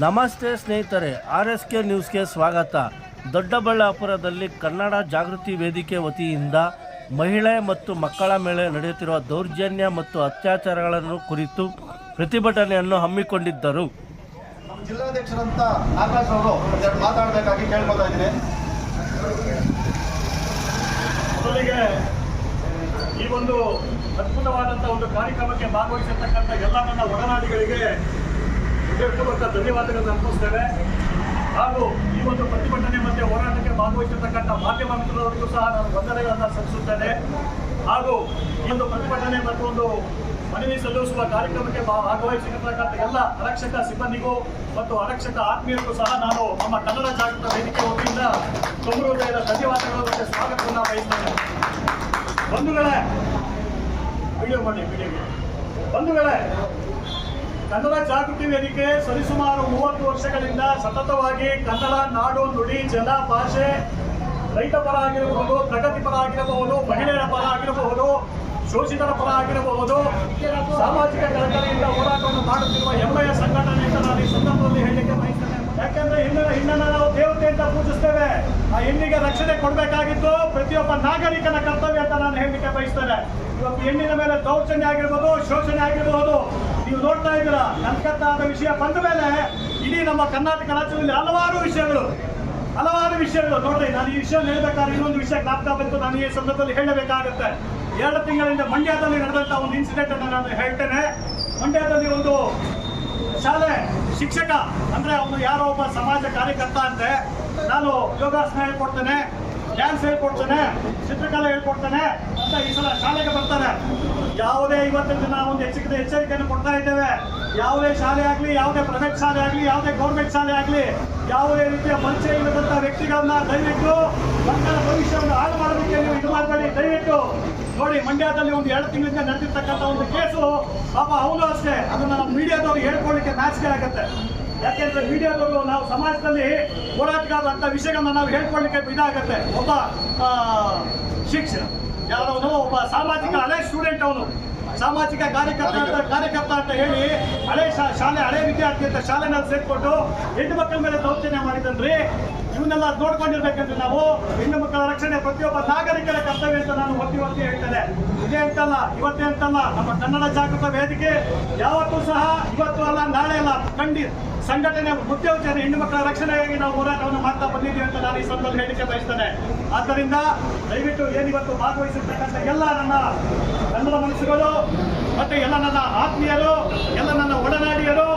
ನಮಸ್ತೆ ಸ್ನೇಹಿತರೆ R S K ನ್ಯೂಸ್ಗೆ ಸ್ವಾಗತ. ದೊಡ್ಡಬಳ್ಳಾಪುರದಲ್ಲಿ ಕನ್ನಡ ಜಾಗೃತಿ ವೇದಿಕೆ ವತಿಯಿಂದ ಮಹಿಳೆ ಮತ್ತು ಮಕ್ಕಳ ಮೇಲೆ ನಡೆಯುತ್ತಿರುವ ದೌರ್ಜನ್ಯ ಮತ್ತು ಅತ್ಯಾಚಾರಗಳನ್ನು ಕುರಿತು ಪ್ರತಿಭಟನೆಯನ್ನು ಹಮ್ಮಿಕೊಂಡಿದ್ದರು. ಜಿಲ್ಲಾಧ್ಯಕ್ಷರಂತ ಆಕಾಶ್ ಅವರು ಒಂದೆರಡು ಮಾತಾಡಬೇಕಾಗಿ ಕೇಳ್ಕೊತಾ ಇದ್ದೀನಿ. ಮೊದಲಿಗೆ ಈ ಒಂದು ಅದ್ಭುತವಾದಂಥ ಒಂದು ಕಾರ್ಯಕ್ರಮಕ್ಕೆ ಭಾಗವಹಿಸಿರ್ತಕ್ಕಂಥ ಎಲ್ಲ ನನ್ನ ಒಡನಾಡಿಗಳಿಗೆ ಹೃದಯಪೂರ್ವಕ ಧನ್ಯವಾದಗಳನ್ನು ಅರ್ಪಿಸ್ತೇವೆ ಹಾಗೂ ಈ ಒಂದು ಪ್ರತಿಭಟನೆ ಮತ್ತು ಹೋರಾಟಕ್ಕೆ ಭಾಗವಹಿಸಿರ್ತಕ್ಕಂಥ ಮಾಧ್ಯಮ ಮಿತ್ರರವರಿಗೂ ಸಹ ನಾನು ವಂದನೆಗಳನ್ನು ಸಲ್ಲಿಸುತ್ತೇನೆ. ಹಾಗೂ ಈ ಒಂದು ಪ್ರತಿಭಟನೆ ಮತ್ತು ಒಂದು ಮನವಿ ಸಲ್ಲಿಸುವ ಕಾರ್ಯಕ್ರಮಕ್ಕೆ ಭಾಗವಹಿಸಿರ್ತಕ್ಕಂಥ ಎಲ್ಲ ಆರಕ್ಷಕ ಸಿಬ್ಬಂದಿಗೂ ಮತ್ತು ಆರಕ್ಷಕ ಆತ್ಮೀಯರಿಗೂ ಸಹ ನಾನು ನಮ್ಮ ಕನ್ನಡ ಜಾಗೃತ ವೇದಿಕೆ ವತಿಯಿಂದ ತುಂಬ ಹೃದಯದ ಧನ್ಯವಾದಗಳು ಮತ್ತು ಸ್ವಾಗತವನ್ನು ಬಯಸ್ತೇನೆ. ಬಂಧುಗಳೇ ವಿಡಿಯೋ ಮಾಡಿ ವಿಡಿಯೋಗೆ ಬಂಧುಗಳೇ ಕನ್ನಡ ಜಾಗೃತಿ ವೇದಿಕೆ ಸರಿಸುಮಾರು ಮೂವತ್ತು ವರ್ಷಗಳಿಂದ ಸತತವಾಗಿ ಕನ್ನಡ ನಾಡು ನುಡಿ ಜನ ಭಾಷೆ ರೈತ ಪರ ಆಗಿರಬಹುದು, ಪ್ರಗತಿ ಪರ ಆಗಿರಬಹುದು, ಮಹಿಳೆಯರ ಪರ ಆಗಿರಬಹುದು, ಶೋಷಿತರ ಪರ ಆಗಿರಬಹುದು, ಸಾಮಾಜಿಕ ಕಳಕಳಿಯಿಂದ ಹೋರಾಟವನ್ನು ಮಾಡುತ್ತಿರುವ ಹೆಮ್ಮೆಯ ಸಂಘಟನೆ ಅಂತ ನಾನು ಈ ಸಂದರ್ಭದಲ್ಲಿ ಹೇಳಲಿಕ್ಕೆ ಬಯಸ್ತೇನೆ. ಯಾಕಂದ್ರೆ ಹೆಣ್ಣಿನ ಹೆಣ್ಣನ್ನ ನಾವು ದೇವತೆ ಅಂತ ಪೂಜಿಸ್ತೇವೆ. ಆ ಹೆಣ್ಣಿಗೆ ರಕ್ಷಣೆ ಕೊಡಬೇಕಾಗಿತ್ತು ಪ್ರತಿಯೊಬ್ಬ ನಾಗರಿಕನ ಕರ್ತವ್ಯ ಅಂತ ನಾನು ಹೇಳಲಿಕ್ಕೆ ಬಯಸ್ತೇನೆ. ಇವತ್ತು ಹೆಣ್ಣಿನ ಮೇಲೆ ದೌರ್ಜನ್ಯ ಆಗಿರ್ಬೋದು, ಶೋಷಣೆ ಆಗಿರ್ಬೋದು. ನೀವು ನೋಡ್ತಾ ಇದ್ದೀರಾ ಕಲ್ಕತ್ತಾದ ವಿಷಯ ಬಂದ ಮೇಲೆ ಇಡೀ ನಮ್ಮ ಕರ್ನಾಟಕ ರಾಜ್ಯದಲ್ಲಿ ಹಲವಾರು ವಿಷಯಗಳು ಹಲವಾರು ವಿಷಯಗಳು. ನೋಡ್ರಿ, ನಾನು ಈ ವಿಷಯ ಹೇಳ್ಬೇಕಾದ್ರೆ ಇನ್ನೊಂದು ವಿಷಯ ಜ್ಞಾಪಕ ಬಂತು, ನಾನು ಈ ಸಂದರ್ಭದಲ್ಲಿ ಹೇಳಬೇಕಾಗುತ್ತೆ. ಎರಡು ತಿಂಗಳಿಂದ ಮಂಡ್ಯದಲ್ಲಿ ನಡೆದಂತಹ ಒಂದು ಇನ್ಸಿಡೆಂಟ್ ಅನ್ನು ನಾನು ಹೇಳ್ತೇನೆ. ಮಂಡ್ಯದಲ್ಲಿ ಒಂದು ಶಾಲೆ ಶಿಕ್ಷಕ ಅಂದ್ರೆ ಅವನು ಯಾರೋ ಒಬ್ಬ ಸಮಾಜ ಕಾರ್ಯಕರ್ತ ಅಂದ್ರೆ ನಾನು ಯೋಗಾಸನ ಹೇಳ್ಕೊಡ್ತೇನೆ ಡ್ಯಾನ್ಸ್ ಹೇಳ್ಕೊಡ್ತೇನೆ, ಚಿತ್ರಕಲೆ ಹೇಳ್ಕೊಡ್ತೇನೆ ಅಂತ ಈ ಸಲ ಶಾಲೆಗೆ ಬರ್ತಾರೆ. ಯಾವುದೇ ಇವತ್ತಿನ ದಿನ ಒಂದು ಹೆಚ್ಚಿಗೆ ಎಚ್ಚರಿಕೆಯನ್ನು ಕೊಡ್ತಾ ಇದ್ದೇವೆ. ಯಾವುದೇ ಶಾಲೆ ಆಗಲಿ, ಯಾವುದೇ ಪ್ರೈವೇಟ್ ಶಾಲೆ ಆಗಲಿ, ಯಾವುದೇ ಗೌರ್ಮೆಂಟ್ ಶಾಲೆ ಆಗಲಿ, ಯಾವುದೇ ರೀತಿಯ ಪರಿಚಯ ಇಲ್ಲದಂಥ ವ್ಯಕ್ತಿಗಳನ್ನ ದಯವಿಟ್ಟು ಮಕ್ಕಳ ಭವಿಷ್ಯವನ್ನು ಹಾಳು ಮಾಡೋದಕ್ಕೆ ನೀವು ಇದು ಮಾಡಬೇಡಿ. ದಯವಿಟ್ಟು ನೋಡಿ, ಮಂಡ್ಯದಲ್ಲಿ ಒಂದು ಎರಡು ತಿಂಗಳಿಂದ ನಡೆದಿರ್ತಕ್ಕಂಥ ಒಂದು ಕೇಸು, ಪಾಪ ಅವನು ಅಷ್ಟೇ. ಅದನ್ನ ನಮ್ಮ ಮೀಡಿಯಾದವ್ರು ಹೇಳ್ಕೊಳ್ಳಿಕ್ಕೆ ನಾಚಿಕೆ ಆಗುತ್ತೆ. ಯಾಕೆಂದ್ರೆ ಮೀಡಿಯಾದವರು ನಾವು ಸಮಾಜದಲ್ಲಿ ಹೋರಾಟಗಾರ ಅಂತ ವಿಷಯಗಳನ್ನ ನಾವು ಹೇಳ್ಕೊಳ್ಳಿಕ್ಕೆ ಇದಾಗತ್ತೆ ಒಬ್ಬ ಶಿಕ್ಷಣ ಯಾರವನು ಒಬ್ಬ ಸಾಮಾಜಿಕ ಹಳೆ ಸ್ಟೂಡೆಂಟ್ ಅವನು. ಸಾಮಾಜಿಕ ಕಾರ್ಯಕರ್ತ ಅಂತ ಕಾರ್ಯಕರ್ತ ಅಂತ ಹೇಳಿ ಹಳೆ ಶಾಲೆ, ಹಳೆ ವಿದ್ಯಾರ್ಥಿ ಅಂತ ಶಾಲೆನಲ್ಲಿ ಸೇರ್ಕೊಂಡು ಹೆಣ್ಣು ಮಕ್ಕಳ ಮೇಲೆ ದೌರ್ಜನ್ಯ ಮಾಡಿದನ್ರಿ. ಇವನ್ನೆಲ್ಲ ನೋಡ್ಕೊಂಡಿರ್ಬೇಕಂದ್ರೆ ನಾವು ಹೆಣ್ಣು ಮಕ್ಕಳ ರಕ್ಷಣೆ ಪ್ರತಿಯೊಬ್ಬ ನಾಗರಿಕರ ಕರ್ತವ್ಯ ಅಂತ ನಾನು ಒತ್ತಿ ಒತ್ತಿ ಹೇಳ್ತೇನೆ. ಇದೇ ಅಂತಲ್ಲ, ಇವತ್ತೇ ಅಂತಲ್ಲ, ನಮ್ಮ ಕನ್ನಡ ಜಾಗೃತ ವೇದಿಕೆ ಯಾವತ್ತೂ ಸಹ ಇವತ್ತು ಅಲ್ಲ, ನಾಳೆ ಅಲ್ಲ ಖಂಡಿ ಸಂಘಟನೆ ಮುಖ್ಯೋಚನೆ ಹೆಣ್ಣು ಮಕ್ಕಳ ರಕ್ಷಣೆಗಾಗಿ ನಾವು ಹೋರಾಟವನ್ನು ಮಾಡ್ತಾ ಬಂದಿದ್ದೀವಿ ಅಂತ ನಾನು ಈ ಸಂದರ್ಭದಲ್ಲಿ ಹೇಳಿಕೆ ಬಯಸ್ತೇನೆ. ಆದ್ದರಿಂದ ದಯವಿಟ್ಟು ಏನಿವತ್ತು ಭಾಗವಹಿಸಿರ್ತಕ್ಕಂಥ ಎಲ್ಲ ನನ್ನ ಕನ್ನಡ ಮನಸ್ಸುಗಳು, ಮತ್ತೆ ಎಲ್ಲ ನನ್ನ ಆತ್ಮೀಯರು, ಎಲ್ಲ ನನ್ನ ಒಡನಾಡಿಯರು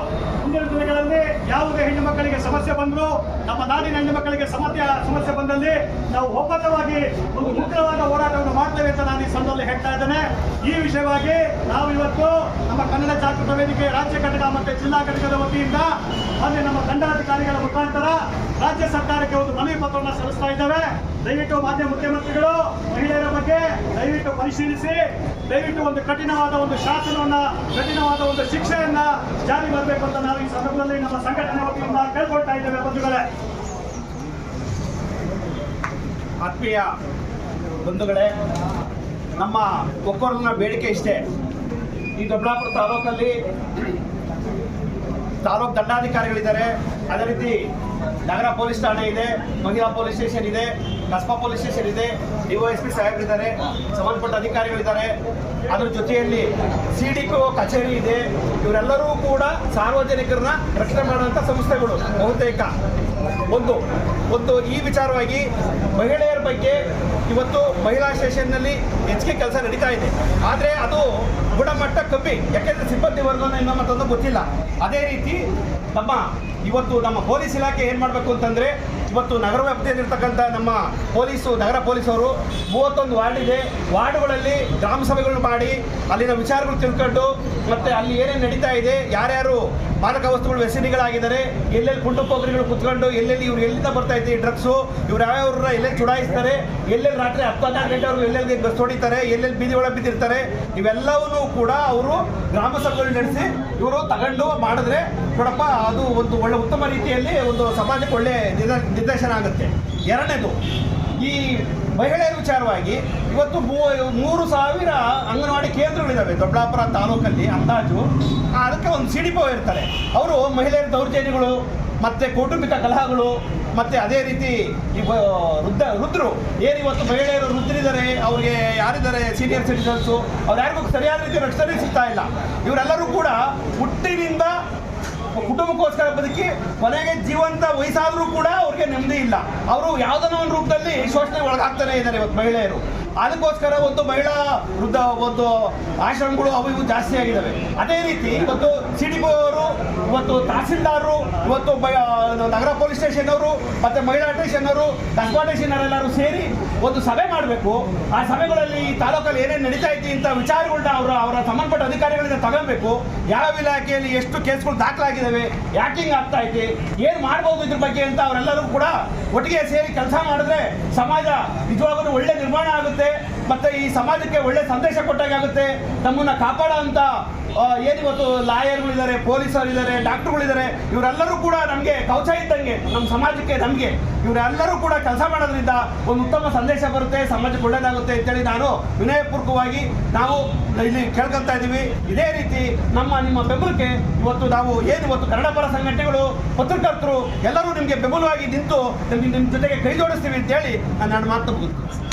ಮುಂದಿನ ದಿನಗಳಲ್ಲಿ ಯಾವುದೇ ಹೆಣ್ಣು ಮಕ್ಕಳಿಗೆ ಸಮಸ್ಯೆ ಬಂದರೂ, ನಮ್ಮ ನಾಡಿನ ಹೆಣ್ಣು ಮಕ್ಕಳಿಗೆ ಸಮಸ್ಯೆ ಸಮಸ್ಯೆ ಬಂದಲ್ಲಿ ನಾವು ಒಪ್ಪತವಾಗಿ ಒಂದು ಉಗ್ರವಾದ ಹೋರಾಟವನ್ನು ಮಾಡ್ತೇವೆ ಅಂತ ನಾನು ಈ ಸಂದರ್ಭದಲ್ಲಿ ಹೇಳ್ತಾ ಇದ್ದೇನೆ. ಈ ವಿಷಯವಾಗಿ ನಾವು ಇವತ್ತು ನಮ್ಮ ಕನ್ನಡ ಜಾಗೃತ ವೇದಿಕೆ ರಾಜ್ಯ ಘಟಕ ಮತ್ತು ಜಿಲ್ಲಾ ಘಟಕದ ವತಿಯಿಂದ ಅಲ್ಲಿ ನಮ್ಮ ದಂಡಾಧಿಕಾರಿಗಳ ಮುಖಾಂತರ ರಾಜ್ಯ ಸರ್ಕಾರಕ್ಕೆ ಒಂದು ಮನವಿ ಪತ್ರವನ್ನು ಸಲ್ಲಿಸ್ತಾ ಇದ್ದೇವೆ. ದಯವಿಟ್ಟು ಮಾನ್ಯ ಮುಖ್ಯಮಂತ್ರಿಗಳು, ಮಹಿಳೆಯರ ಬಗ್ಗೆ ದಯವಿಟ್ಟು ಪರಿಶೀಲಿಸಿ, ದಯವಿಟ್ಟು ಒಂದು ಕಠಿಣವಾದ ಒಂದು ಶಾಸನವನ್ನ, ಕಠಿಣವಾದ ಒಂದು ಶಿಕ್ಷೆಯನ್ನ ಜಾರಿ ಬರಬೇಕು ಅಂತ ನಾವು ಈ ಸಂದರ್ಭದಲ್ಲಿ ನಮ್ಮ ಸಂಘಟನೆ ವತಿಯಿಂದ ಕೇಳ್ಕೊಳ್ತಾ ಇದ್ದೇವೆ ಬಂಧುಗಳೇ. ಆತ್ಮೀಯ ಬಂಧುಗಳೇ, ನಮ್ಮ ಒಕ್ಕೊರಲಿನ ಬೇಡಿಕೆ ಇಷ್ಟೇ. ಈ ದೊಡ್ಡಾಪುರ ತಾಲೂಕಲ್ಲಿ ತಾಲೂಕು ದಂಡಾಧಿಕಾರಿಗಳಿದ್ದಾರೆ. ಅದೇ ರೀತಿ ನಗರ ಪೊಲೀಸ್ ಠಾಣೆ ಇದೆ ಮಹಿಳಾ ಪೊಲೀಸ್ ಸ್ಟೇಷನ್ ಇದೆ, ಕಸ್ಬಾ ಪೊಲೀಸ್ ಸ್ಟೇಷನ್ ಇದೆ ಡಿವೈಎಸ್ಪಿ ಸಾಹೇಬರಿದ್ದಾರೆ ಸಂಬಂಧಪಟ್ಟ ಅಧಿಕಾರಿಗಳಿದ್ದಾರೆ ಅದರ ಜೊತೆಯಲ್ಲಿ ಸಿ ಡಿ ಪಿ ಕಚೇರಿ ಇದೆ. ಇವರೆಲ್ಲರೂ ಕೂಡ ಸಾರ್ವಜನಿಕರನ್ನ ರಕ್ಷಣೆ ಮಾಡುವಂಥ ಸಂಸ್ಥೆಗಳು, ಬಹುತೇಕ. ಒಂದು ಒಂದು ಈ ವಿಚಾರವಾಗಿ ಮಹಿಳೆಯರ ಬಗ್ಗೆ ಇವತ್ತು ಮಹಿಳಾ ಸ್ಟೇಷನ್ನಲ್ಲಿ ಹೆಚ್ಚಿಗೆ ಕೆಲಸ ನಡೀತಾ ಇದೆ. ಆದರೆ ಅದು ಗುಣಮಟ್ಟ ಕಮ್ಮಿ. ಯಾಕೆಂದರೆ ಸಿಬ್ಬಂದಿ ವರ್ಗ ಇನ್ನೂ ಮತ್ತೊಂದು ಗೊತ್ತಿಲ್ಲ. ಅದೇ ರೀತಿ ನಮ್ಮ, ಇವತ್ತು ನಮ್ಮ ಪೊಲೀಸ್ ಇಲಾಖೆ ಏನು ಮಾಡಬೇಕು ಅಂತಂದರೆ, ಇವತ್ತು ನಗರ ವ್ಯಾಪ್ತಿಯಲ್ಲಿರ್ತಕ್ಕಂಥ ನಮ್ಮ ಪೊಲೀಸು, ನಗರ ಪೊಲೀಸರು ಮೂವತ್ತೊಂದು ವಾರ್ಡ್ ಇದೆ ವಾರ್ಡ್ಗಳಲ್ಲಿ ಗ್ರಾಮ ಮಾಡಿ, ಅಲ್ಲಿನ ವಿಚಾರಗಳು ತಿಳ್ಕೊಂಡು, ಮತ್ತು ಅಲ್ಲಿ ಏನೇನು ನಡೀತಾ ಇದೆ, ಯಾರ್ಯಾರು ಮಾದಕ ವಸ್ತುಗಳು, ವ್ಯಸನಿಗಳಾಗಿದ್ದಾರೆ, ಎಲ್ಲೆಲ್ಲಿ ಪೋಖರಿಗಳು ಕುತ್ಕೊಂಡು, ಎಲ್ಲೆಲ್ಲಿ ಇವ್ರು ಎಲ್ಲಿಂದ ಬರ್ತಾ ಇದೆ ಡ್ರಗ್ಸು, ಇವ್ರು ಯಾವ್ಯಾವ್ರನ್ನ ಎಲ್ಲೆಲ್ಲಿ ಚುಡಾಯಿಸ್ತಾರೆ, ಎಲ್ಲೆಲ್ಲಿ ರಾತ್ರಿ ಹತ್ತು ಹನ್ನೆರಡು ಗಂಟೆವರೆಗೂ ಎಲ್ಲೆಲ್ಲಿ ಬಸ್ ಹೊಡಿತಾರೆ, ಎಲ್ಲೆಲ್ಲಿ ಬೀದಿ ಒಳಗೆ ಬಿದ್ದಿರ್ತಾರೆ, ಇವೆಲ್ಲವನ್ನೂ ಕೂಡ ಅವರು ಗ್ರಾಮ ಸಭೆಗಳು ನಡೆಸಿ ಇವರು ತಗೊಂಡು ಮಾಡಿದ್ರೆ ನೋಡಪ್ಪ, ಅದು ಒಂದು ಒಳ್ಳೆ ಉತ್ತಮ ರೀತಿಯಲ್ಲಿ ಒಂದು ಸಮಾಜಕ್ಕೆ ಒಳ್ಳೆ ನಿರ್ದ- ನಿರ್ದೇಶನ ಆಗುತ್ತೆ. ಎರಡನೇದು, ಈ ಮಹಿಳೆಯರ ವಿಚಾರವಾಗಿ ಇವತ್ತು ಮೂರು ಸಾವಿರ ಅಂಗನವಾಡಿ ಕೇಂದ್ರಗಳಿದ್ದಾವೆ ದೊಡ್ಡಾಪುರ ತಾಲೂಕಲ್ಲಿ, ಅಂದಾಜು. ಅದಕ್ಕೆ ಒಂದು ಸಿ ಡಿ ಪಿ ಇರ್ತಾರೆ. ಅವರು ಮಹಿಳೆಯರ ದೌರ್ಜನ್ಯಗಳು, ಮತ್ತೆ ಕೌಟುಂಬಿಕ ಕಲಹಗಳು, ಮತ್ತೆ ಅದೇ ರೀತಿ ವೃದ್ಧ, ವೃದ್ಧರು. ಏನು ಇವತ್ತು ಮಹಿಳೆಯರು ವೃದ್ಧರಿದ್ದಾರೆ, ಅವ್ರಿಗೆ ಯಾರಿದ್ದಾರೆ ಸೀನಿಯರ್ ಸಿಟಿಸನ್ಸು ಅವ್ರು ಯಾರಿಗೂ ಸರಿಯಾದ ರೀತಿ ರಕ್ಷಣೆ ಸಿಗ್ತಾ ಇಲ್ಲ. ಇವರೆಲ್ಲರೂ ಕೂಡ ಹುಟ್ಟಿನಿಂದ ಕುಟುಂಬಕ್ಕೋಸ್ಕರ ಬದುಕಿ ಕೊನೆಗೆ ಜೀವಂತ ವಯಸ್ಸಾದರೂ ಕೂಡ ಅವ್ರಿಗೆ ನೆಮ್ಮದಿ ಇಲ್ಲ. ಅವರು ಯಾವುದೋ ಒಂದು ರೂಪದಲ್ಲಿ ಶೋಷಣೆ ಒಳಗಾಗ್ತಾನೆ ಇದ್ದಾರೆ ಇವತ್ತು ಮಹಿಳೆಯರು. ಅದಕ್ಕೋಸ್ಕರ ಒಂದು ಮಹಿಳಾ ವೃದ್ಧ ಒಂದು ಆಶ್ರಮಗಳು ಅವು ಇವು ಜಾಸ್ತಿ ಆಗಿದ್ದಾವೆ ಅದೇ ರೀತಿ ಇವತ್ತು ಸಿ ಅವರು ಇವತ್ತು ತಹಸೀಲ್ದಾರರು ಇವತ್ತು ನಗರ ಪೊಲೀಸ್ ಸ್ಟೇಷನ್ ಅವರು ಮತ್ತೆ ಮಹಿಳಾ ಸ್ಟೇಷನ್ ಅವರು, ಕಸ್ಬಾ ಅವರೆಲ್ಲರೂ ಸೇರಿ ಒಂದು ಸಭೆ ಮಾಡಬೇಕು. ಆ ಸಭೆಗಳಲ್ಲಿ ಈ ತಾಲೂಕಲ್ಲಿ ಏನೇನು ನಡೀತಾ ಇತ್ತು ಅಂತ ವಿಚಾರಗಳನ್ನ ಅವರ ಅವರ ಸಂಬಂಧಪಟ್ಟ ಅಧಿಕಾರಿಗಳಿಂದ ತಗೊಬೇಕು. ಯಾವ ಇಲಾಖೆಯಲ್ಲಿ ಎಷ್ಟು ಕೇಸ್ಗಳು ದಾಖಲಾಗಿದ್ದಾವೆ ಯಾಕಿಂಗ್ ಆಗ್ತಾ ಐತಿ, ಏನು ಮಾಡ್ಬೋದು ಇದ್ರ ಬಗ್ಗೆ ಅಂತ ಅವರೆಲ್ಲರೂ ಕೂಡ ಒಟ್ಟಿಗೆ ಸೇರಿ ಕೆಲಸ ಮಾಡಿದ್ರೆ ಸಮಾಜ ನಿಜವಾಗಲೂ ಒಳ್ಳೆ ನಿರ್ಮಾಣ ಆಗುತ್ತೆ. ಮತ್ತೆ ಈ ಸಮಾಜಕ್ಕೆ ಒಳ್ಳೆ ಸಂದೇಶ ಕೊಟ್ಟಾಗ ಆಗುತ್ತೆ. ನಮ್ಮನ್ನ ಕಾಪಾಡೋ ಅಂತ ಏನಿವತ್ತು ಲಾಯರ್ಗಳಿದ್ದಾರೆ, ಪೊಲೀಸರಿದ್ದಾರೆ, ಡಾಕ್ಟರ್ಗಳಿದ್ದಾರೆ, ಇವರೆಲ್ಲರೂ ಕೂಡ ನಮಗೆ ಕವಚ ಇದ್ದಂಗೆ ನಮ್ಮ ಸಮಾಜಕ್ಕೆ ನಮಗೆ. ಇವರೆಲ್ಲರೂ ಕೂಡ ಕೆಲಸ ಮಾಡೋದ್ರಿಂದ ಒಂದು ಉತ್ತಮ ಸಂದೇಶ ಬರುತ್ತೆ, ಸಮಾಜಕ್ಕೆ ಒಳ್ಳೇದಾಗುತ್ತೆ ಅಂತೇಳಿ ನಾನು ವಿನಯಪೂರ್ವಕವಾಗಿ ನಾವು ಇಲ್ಲಿ ಕೇಳ್ಕೊಳ್ತಾ ಇದ್ದೀವಿ. ಇದೇ ರೀತಿ ನಮ್ಮ, ನಿಮ್ಮ ಬೆಂಬಲಕ್ಕೆ ಇವತ್ತು ನಾವು ಏನು ಕನ್ನಡ ಪರ ಸಂಘಟನೆಗಳು, ಪತ್ರಕರ್ತರು ಎಲ್ಲರೂ ನಿಮಗೆ ಬೆಂಬಲವಾಗಿ ನಿಂತು ನಿಮ್ಮ ಜೊತೆಗೆ ಕೈ ಜೋಡಿಸ್ತೀವಿ ಅಂತೇಳಿ ನಾನು ಮಾತು ಮುಗಿಸ್ತೀನಿ.